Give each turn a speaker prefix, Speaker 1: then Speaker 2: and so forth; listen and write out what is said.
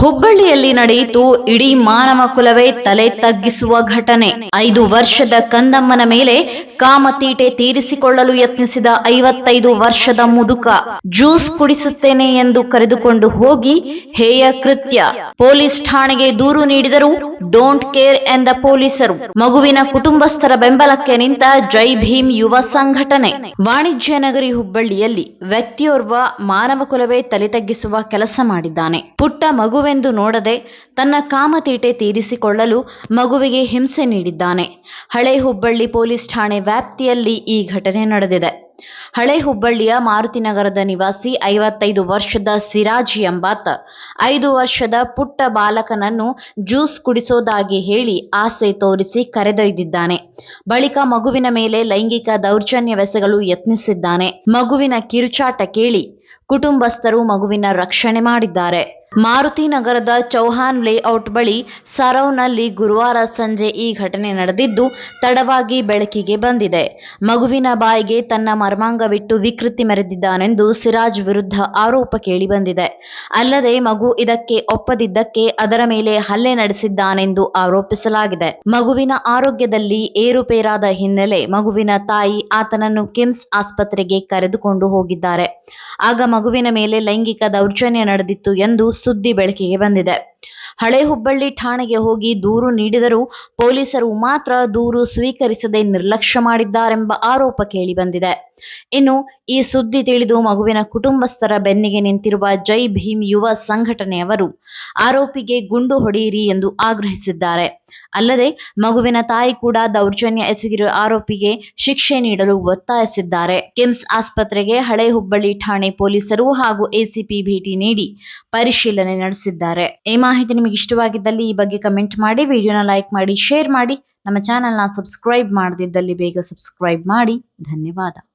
Speaker 1: ಹುಬ್ಬಳ್ಳಿಯಲ್ಲಿ ನಡೆಯಿತು ಇಡೀ ಮಾನವ ಕುಲವೇ ತಲೆ ತಗ್ಗಿಸುವ ಘಟನೆ. ಐದು ವರ್ಷದ ಕಂದಮ್ಮನ ಮೇಲೆ ಕಾಮತೀಟೆ ತೀರಿಸಿಕೊಳ್ಳಲು ಯತ್ನಿಸಿದ ಐವತ್ತೈದು ವರ್ಷದ ಮುದುಕ. ಜ್ಯೂಸ್ ಕುಡಿಸುತ್ತೇನೆ ಎಂದು ಕರೆದುಕೊಂಡು ಹೋಗಿ, ಹೇಯ ಕೃತ್ಯ. ಪೊಲೀಸ್ ಠಾಣೆಗೆ ದೂರು ನೀಡಿದರು ಡೋಂಟ್ ಕೇರ್ ಎಂದ ಪೊಲೀಸರು. ಮಗುವಿನ ಕುಟುಂಬಸ್ಥರ ಬೆಂಬಲಕ್ಕೆ ನಿಂತ ಜೈ ಭೀಮ್ ಯುವ ಸಂಘಟನೆ. ವಾಣಿಜ್ಯ ನಗರಿ ಹುಬ್ಬಳ್ಳಿಯಲ್ಲಿ ವ್ಯಕ್ತಿಯೋರ್ವ ಮಾನವ ಕುಲವೇ ತಲೆ ತಗ್ಗಿಸುವ ಕೆಲಸ ಮಾಡಿದ್ದಾನೆ. ಪುಟ್ಟ ಮಗುವೆಂದು ನೋಡದೆ ತನ್ನ ಕಾಮತೀಟೆ ತೀರಿಸಿಕೊಳ್ಳಲು ಮಗುವಿಗೆ ಹಿಂಸೆ ನೀಡಿದ್ದಾನೆ. ಹಳೆ ಹುಬ್ಬಳ್ಳಿ ಪೊಲೀಸ್ ಠಾಣೆ ವ್ಯಾಪ್ತಿಯಲ್ಲಿ ಈ ಘಟನೆ ನಡೆದಿದೆ. ಹಳೆ ಹುಬ್ಬಳ್ಳಿಯ ಮಾರುತಿನಗರದ ನಿವಾಸಿ ಐವತ್ತೈದು ವರ್ಷದ ಸಿರಾಜ್ ಎಂಬಾತ ಐದು ವರ್ಷದ ಪುಟ್ಟ ಬಾಲಕನನ್ನು ಜ್ಯೂಸ್ ಕುಡಿಸೋದಾಗಿ ಹೇಳಿ ಆಸೆ ತೋರಿಸಿ ಕರೆದೊಯ್ದಿದ್ದಾನೆ. ಬಳಿಕ ಮಗುವಿನ ಮೇಲೆ ಲೈಂಗಿಕ ದೌರ್ಜನ್ಯವೆಸಗಲು ಯತ್ನಿಸಿದ್ದಾನೆ. ಮಗುವಿನ ಕಿರುಚಾಟ ಕೇಳಿ ಕುಟುಂಬಸ್ಥರು ಮಗುವಿನ ರಕ್ಷಣೆ ಮಾಡಿದ್ದಾರೆ. ಮಾರುತಿ ನಗರದ ಚೌಹಾನ್ ಲೇಔಟ್ ಬಳಿ ಸರೌನಲ್ಲಿ ಗುರುವಾರ ಸಂಜೆ ಈ ಘಟನೆ ನಡೆದಿದ್ದು, ತಡವಾಗಿ ಬೆಳಕಿಗೆ ಬಂದಿದೆ. ಮಗುವಿನ ಬಾಯಿಗೆ ತನ್ನ ಮರ್ಮಾಂಗವಿಟ್ಟು ವಿಕೃತಿ ಮೆರೆದಿದ್ದಾನೆಂದು ಸಿರಾಜ್ ವಿರುದ್ಧ ಆರೋಪ ಕೇಳಿಬಂದಿದೆ. ಅಲ್ಲದೆ ಮಗು ಇದಕ್ಕೆ ಒಪ್ಪದಿದ್ದಕ್ಕೆ ಅದರ ಮೇಲೆ ಹಲ್ಲೆ ನಡೆಸಿದ್ದಾನೆಂದು ಆರೋಪಿಸಲಾಗಿದೆ. ಮಗುವಿನ ಆರೋಗ್ಯದಲ್ಲಿ ಏರುಪೇರಾದ ಹಿನ್ನೆಲೆ ಮಗುವಿನ ತಾಯಿ ಆತನನ್ನು ಕಿಮ್ಸ್ ಆಸ್ಪತ್ರೆಗೆ ಕರೆದುಕೊಂಡು ಹೋಗಿದ್ದಾರೆ. ಆಗ ಮಗುವಿನ ಮೇಲೆ ಲೈಂಗಿಕ ದೌರ್ಜನ್ಯ ನಡೆದಿತ್ತು ಎಂದು ಸುದ್ದಿ ಬೆಳಕಿಗೆ ಬಂದಿದೆ. ಹಳೆ ಹುಬ್ಬಳ್ಳಿ ಠಾಣೆಗೆ ಹೋಗಿ ದೂರು ನೀಡಿದರೂ ಪೊಲೀಸರು ಮಾತ್ರ ದೂರು ಸ್ವೀಕರಿಸದೆ ನಿರ್ಲಕ್ಷ್ಯ ಮಾಡಿದ್ದಾರೆಂಬ ಆರೋಪ ಕೇಳಿಬಂದಿದೆ ಇನ್ನು ಈ ಸುದ್ದಿ ತಿಳಿದು ಮಗುವಿನ ಕುಟುಂಬಸ್ಥರ ಬೆನ್ನಿಗೆ ನಿಂತಿರುವ ಜೈ ಭೀಮ್ ಯುವ ಸಂಘಟನೆಯವರು ಆರೋಪಿಗೆ ಗುಂಡು ಹೊಡೆಯಿರಿ ಎಂದು ಆಗ್ರಹಿಸಿದ್ದಾರೆ. ಅಲ್ಲದೆ ಮಗುವಿನ ತಾಯಿ ಕೂಡ ದೌರ್ಜನ್ಯ ಎಸಗಿರುವ ಆರೋಪಿಗೆ ಶಿಕ್ಷೆ ನೀಡಲು ಒತ್ತಾಯಿಸಿದ್ದಾರೆ. ಕಿಮ್ಸ್ ಆಸ್ಪತ್ರೆಗೆ ಹಳೆ ಹುಬ್ಬಳ್ಳಿ ಠಾಣೆ ಪೊಲೀಸರು ಹಾಗೂ ಎಸಿಪಿ ಭೇಟಿ ನೀಡಿ ಪರಿಶೀಲನೆ ನಡೆಸಿದ್ದಾರೆ. ಈ ಮಾಹಿತಿ ನಿಮಗೆ ಇಷ್ಟವಾಗಿದ್ದಲ್ಲಿ ಈ ಬಗ್ಗೆ ಕಮೆಂಟ್ ಮಾಡಿ, ವಿಡಿಯೋನ ಲೈಕ್ ಮಾಡಿ, ಶೇರ್ ಮಾಡಿ. ನಮ್ಮ ಚಾನೆಲ್ನ ಸಬ್ಸ್ಕ್ರೈಬ್ ಮಾಡದಿದ್ದಲ್ಲಿ ಬೇಗ ಸಬ್ಸ್ಕ್ರೈಬ್ ಮಾಡಿ. ಧನ್ಯವಾದ.